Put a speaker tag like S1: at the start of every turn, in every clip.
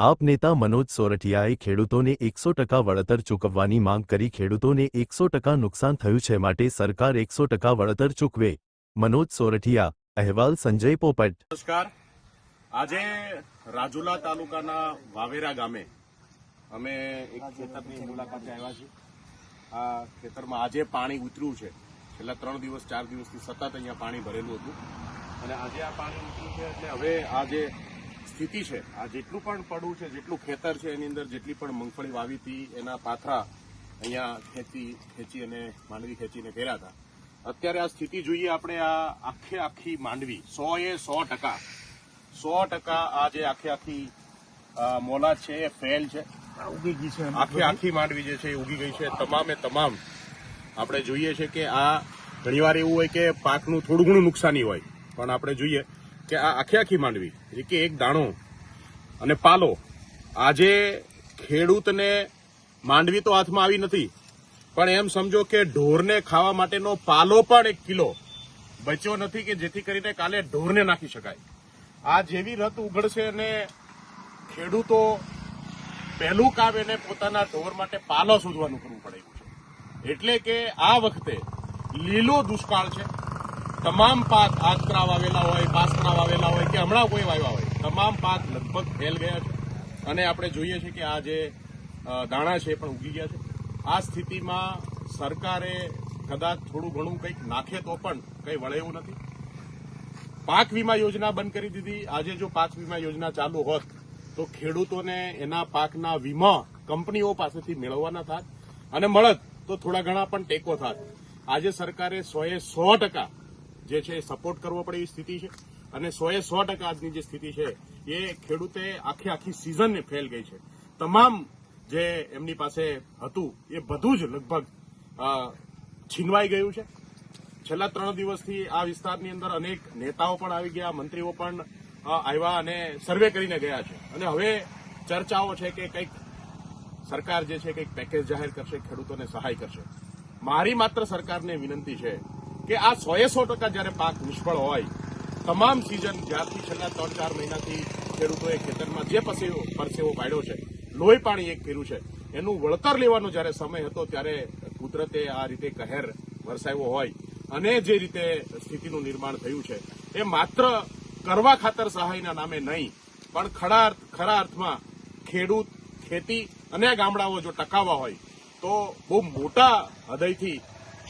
S1: આપ નેતા મનોજ સોરઠિયાએ ખેડૂતોને એકસો ટકા વળતર ચૂકવવાની માંગ કરી ખેડૂતોને એકસો ટકા નુકસાન થયું છે માટે સરકાર એકસો ટકા વળતર ચૂકવે. મનોજ સોરઠિયા, અહેવાલ સંજય પોપટ.
S2: નમસ્કાર. આજે રાજુલા તાલુકાના વાવેરા ગામે અમે એક ખેતરની મુલાકાતે આવ્યા છીએ. આ ખેતરમાં આજે પાણી ઉતર્યું છે. છેલ્લા ત્રણ દિવસ, ચાર દિવસથી સતત અહીંયા પાણી ભરેલું હતું. અને આજે આ પાણી ઉતર્યું છે એટલે હવે આ જે સ્થિતિ છે. આ જેટલું પણ પડવું છે જેટલું ખેતર છે એની અંદર જેટલી પણ મગફળી વાવી હતી એના પાથરા અહીંયા ખેંચી ખેંચી અને માંડવી ખેંચીને કર્યા હતા. અત્યારે આ સ્થિતિ જોઈએ આપણે આ આખે આખી માંડવી. સો એ સો ટકા. સો ટકા આ જે આખે આખી મોલા છે એ ફેલ છે.
S3: ઉગી ગઈ છે
S2: આખે આખી માંડવી જે છે એ ઉગી ગઈ છે. તમામે તમામ આપણે જોઈએ છે કે આ ઘણીવાર એવું હોય કે પાકનું થોડું ઘણું નુકસાની હોય. પણ આપણે જોઈએ કે આ આખે આખી માંડવી એટલે કે એક દાણો અને પાલો. આજે ખેડૂતને માંડવી તો હાથમાં આવી નથી, પણ એમ સમજો કે ઢોરને ખાવા માટેનો પાલો પણ એક કિલો બચ્યો નથી કે જેથી કરીને કાલે ઢોરને નાખી શકાય. આ જેવી રથ ઉઘડશે અને ખેડૂતો પહેલું કામ એને પોતાના ઢોર માટે પાલો શોધવાનું કરવું પડે. છે એટલે કે આ વખતે લીલો દુષ્કાળ છે. તમામ પાક આકરા વાવેલા હોય પાસરા વાવેલા હોય કે હમણાં કોઈ વાવ્યા હોય, તમામ પાક લગભગ ફેલ ગયા છે. અને આપણે જોઈએ છે કે આ જે દાણા છે એ પણ ઉગી ગયા છે. આ સ્થિતિમાં સરકારે કદાચ થોડું ઘણું કંઈક નાખે તો પણ કંઈ વળે એવું નથી. પાક વીમા યોજના બંધ કરી દીધી. આજે જો પાક વીમા યોજના ચાલુ હોત, તો ખેડૂતોને એના પાકના વીમા કંપનીઓ પાસેથી મેળવવાના થાત. અને મળત તો થોડા ઘણા પણ ટેકો થાત. આજે સરકારે સોએ સો ટકા જે છે એ સપોર્ટ કરવો પડે એવી સ્થિતિ છે. અને સોએ સો ટકા આજની જે સ્થિતિ છે, એ ખેડૂતે આખી આખી સિઝનને ફેલ ગઈ છે. તમામ જે એમની પાસે હતું, એ બધું જ લગભગ છીનવાઈ ગયું છે. છેલ્લા ત્રણ દિવસથી આ વિસ્તારની અંદર અનેક નેતાઓ પણ આવી ગયા, મંત્રીઓ પણ આવ્યા અને સર્વે કરીને ગયા છે. અને હવે ચર્ચાઓ છે કે કંઈક સરકાર જે છે, કંઈક પેકેજ જાહેર કરશે, ખેડૂતોને સહાય કરશે. મારી માત્ર સરકારને વિનંતી છે કે આ સોએ સો ટકા જ્યારે પાક નિષ્ફળ હોય, તમામ સિઝન જ્યારથી છેલ્લા ત્રણ ચાર મહિનાથી ખેડૂતોએ ખેતરમાં જે પસેવો પરસેવો પાડ્યો છે, લોહી પાણી એક કર્યું છે, એનું વળતર લેવાનો જ્યારે સમય હતો ત્યારે કુદરતે આ રીતે કહેર વરસાવ્યો હોય અને જે રીતે સ્થિતિનું નિર્માણ થયું છે, એ માત્ર કરવા ખાતર સહાયના નામે નહીં, પણ ખરા ખરા અર્થમાં ખેડૂત, ખેતી અને ગામડાઓ જો ટકાવવા હોય, તો બહુ મોટા હૃદયથી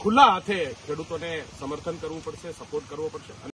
S2: ખુલ્લા હાથે ખેડૂતોને સમર્થન કરવું પડશે સપોર્ટ કરવો પડશે.